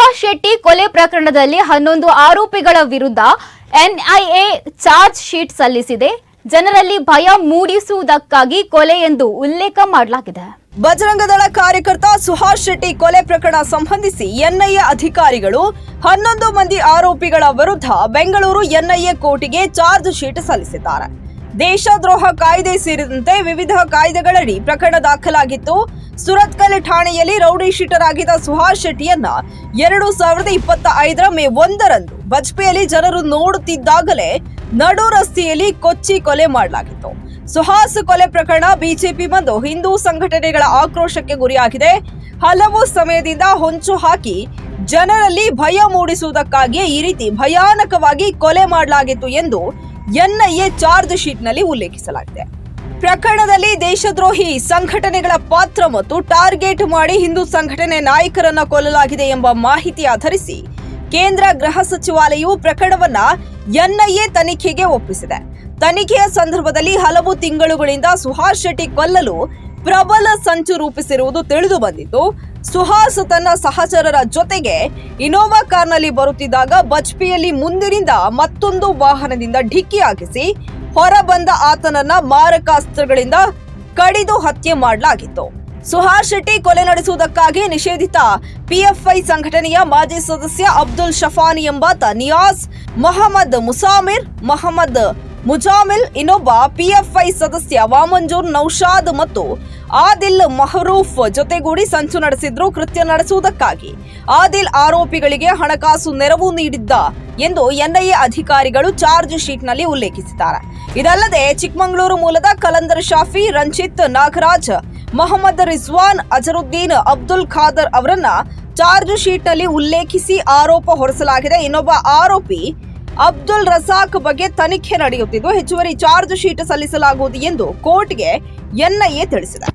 ಸುಹಾಸ್ ಶೆಟ್ಟಿ ಕೊಲೆ ಪ್ರಕರಣದಲ್ಲಿ ಹನ್ನೊಂದು ಆರೋಪಿಗಳ ವಿರುದ್ಧ ಎನ್ಐಎ ಚಾರ್ಜ್ ಶೀಟ್ ಸಲ್ಲಿಸಿದೆ. ಜನರಲ್ಲಿ ಭಯ ಮೂಡಿಸುವುದಕ್ಕಾಗಿ ಕೊಲೆ ಎಂದು ಉಲ್ಲೇಖ ಮಾಡಲಾಗಿದೆ. ಬಜರಂಗದಳ ಕಾರ್ಯಕರ್ತ ಸುಹಾಸ್ ಶೆಟ್ಟಿ ಕೊಲೆ ಪ್ರಕರಣ ಸಂಬಂಧಿಸಿ ಎನ್ಐಎ ಅಧಿಕಾರಿಗಳು ಹನ್ನೊಂದು ಮಂದಿ ಆರೋಪಿಗಳ ವಿರುದ್ಧ ಬೆಂಗಳೂರು ಎನ್ಐಎ ಕೋರ್ಟಿಗೆ ಚಾರ್ಜ್ ಶೀಟ್ ಸಲ್ಲಿಸಿದ್ದಾರೆ. ದೇಶದ್ರೋಹ ಕಾಯ್ದೆ ಸೇರಿದಂತೆ ವಿವಿಧ ಕಾಯ್ದೆಗಳಡಿ ಪ್ರಕರಣ ದಾಖಲಾಗಿತ್ತು. ಸುರತ್ಕಲ್ ಠಾಣೆಯಲ್ಲಿ ರೌಡಿ ಶೀಟರ್ ಆಗಿದ್ದ ಸುಹಾಸ್ ಶೆಟ್ಟಿಯನ್ನ ಎರಡು ಸಾವಿರದ ಇಪ್ಪತ್ತ ಐದರ ಮೇ ಒಂದರಂದು ಬಜ್ಪೆಯಲ್ಲಿ ಜನರು ನೋಡುತ್ತಿದ್ದಾಗಲೇ ನಡು ರಸ್ತೆಯಲ್ಲಿ ಕೊಚ್ಚಿ ಕೊಲೆ ಮಾಡಲಾಗಿತ್ತು. ಸುಹಾಸ್ ಕೊಲೆ ಪ್ರಕರಣ ಬಿಜೆಪಿ ಮತ್ತು ಹಿಂದೂ ಸಂಘಟನೆಗಳ ಆಕ್ರೋಶಕ್ಕೆ ಗುರಿಯಾಗಿದೆ. ಹಲವು ಸಮಯದಿಂದ ಹೊಂಚು ಹಾಕಿ ಜನರಲ್ಲಿ ಭಯ ಮೂಡಿಸುವುದಕ್ಕಾಗಿಯೇ ಈ ರೀತಿ ಭಯಾನಕವಾಗಿ ಕೊಲೆ ಮಾಡಲಾಗಿತ್ತು ಎಂದು ಎನ್ಐಎ ಚಾರ್ಜ್ ಶೀಟ್ನಲ್ಲಿ ಉಲ್ಲೇಖಿಸಲಾಗಿದೆ. ಪ್ರಕರಣದಲ್ಲಿ ದೇಶದ್ರೋಹಿ ಸಂಘಟನೆಗಳ ಪಾತ್ರ ಮತ್ತು ಟಾರ್ಗೆಟ್ ಮಾಡಿ ಹಿಂದೂ ಸಂಘಟನೆ ನಾಯಕರನ್ನ ಕೊಲ್ಲಲಾಗಿದೆ ಎಂಬ ಮಾಹಿತಿ ಆಧರಿಸಿ ಕೇಂದ್ರ ಗೃಹ ಸಚಿವಾಲಯವು ಪ್ರಕರಣವನ್ನ ಎನ್ಐಎ ತನಿಖೆಗೆ ಒಪ್ಪಿಸಿದೆ. ತನಿಖೆಯ ಸಂದರ್ಭದಲ್ಲಿ ಹಲವು ತಿಂಗಳುಗಳಿಂದ ಸುಹಾಸ್ ಶೆಟ್ಟಿ ಕೊಲ್ಲಲು ಪ್ರಬಲ ಸಂಚು ರೂಪಿಸಿರುವುದು ತಿಳಿದು ಬಂದಿತ್ತು. ಸುಹಾಸ್ ತನ್ನ ಸಹಚರರ ಜೊತೆಗೆ ಇನೋವಾ ಕಾರ್ನಲ್ಲಿ ಬರುತ್ತಿದ್ದಾಗ ಬಜ್ಪೆಯಲ್ಲಿ ಮುಂದಿನಿಂದ ಮತ್ತೊಂದು ವಾಹನದಿಂದ ಢಿಕ್ಕಿ ಹಾಕಿಸಿ ಹೊರಬಂದ ಆತನನ್ನ ಮಾರಕಾಸ್ತ್ರಗಳಿಂದ ಕಡಿದು ಹತ್ಯೆ ಮಾಡಲಾಗಿತ್ತು. ಸುಹಾಸ್ ಶೆಟ್ಟಿ ಕೊಲೆ ನಡೆಸುವುದಕ್ಕಾಗಿ ನಿಷೇಧಿತ ಪಿಎಫ್ಐ ಸಂಘಟನೆಯ ಮಾಜಿ ಸದಸ್ಯ ಅಬ್ದುಲ್ ಶಫಾನಿ ಎಂಬಾತ ನಿಯಾಸ್ ಮೊಹಮ್ಮದ್ ಮುಸಾಮಿರ್, ಮೊಹಮ್ಮದ್ ಮುಜಾಮಿಲ್ ಇನ್ನೊಬ್ಬ ಪಿಎಫ್ಐ ಸದಸ್ಯ ವಾಮಂಜೂರ್ ನೌಶಾದ್ ಮತ್ತು ಆದಿಲ್ ಮಹರೂಫ್ ಜೊತೆಗೂಡಿ ಸಂಚು ನಡೆಸಿದ್ರು, ಕೃತ್ಯ ನಡೆಸುವುದಕ್ಕಾಗಿ. ಆದಿಲ್ ಆರೋಪಿಗಳಿಗೆ ಹಣಕಾಸು ನೆರವು ನೀಡಿದ್ದ ಎಂದು ಎನ್ಐಎ ಅಧಿಕಾರಿಗಳು ಚಾರ್ಜ್ ಶೀಟ್ನಲ್ಲಿ ಉಲ್ಲೇಖಿಸಿದ್ದಾರೆ. ಇದಲ್ಲದೆ, ಚಿಕ್ಕಮಗಳೂರು ಮೂಲದ ಕಲಂದರ್ ಶಾಫಿ, ರಂಜಿತ್ ನಾಗರಾಜ್, ಮೊಹಮ್ಮದ್ ರಿಜ್ವಾನ್ ಅಜರುದ್ದೀನ್ ಅಬ್ದುಲ್ ಖಾದರ್ ಅವರನ್ನ ಚಾರ್ಜ್ ಶೀಟ್ನಲ್ಲಿ ಉಲ್ಲೇಖಿಸಿ ಆರೋಪ ಹೊರಿಸಲಾಗಿದೆ. ಇನ್ನೊಬ್ಬ ಆರೋಪಿ ಅಬ್ದುಲ್ ರಸಾಕ್ ಬಗ್ಗೆ ತನಿಖೆ ನಡೆಯುತ್ತಿದ್ದು ಹೆಚ್ಚುವರಿ ಚಾರ್ಜ್ ಶೀಟ್ ಸಲ್ಲಿಸಲಾಗುವುದು ಎಂದು ಕೋರ್ಟ್ಗೆ ಎನ್ಐಎ ತಿಳಿಸಿದೆ.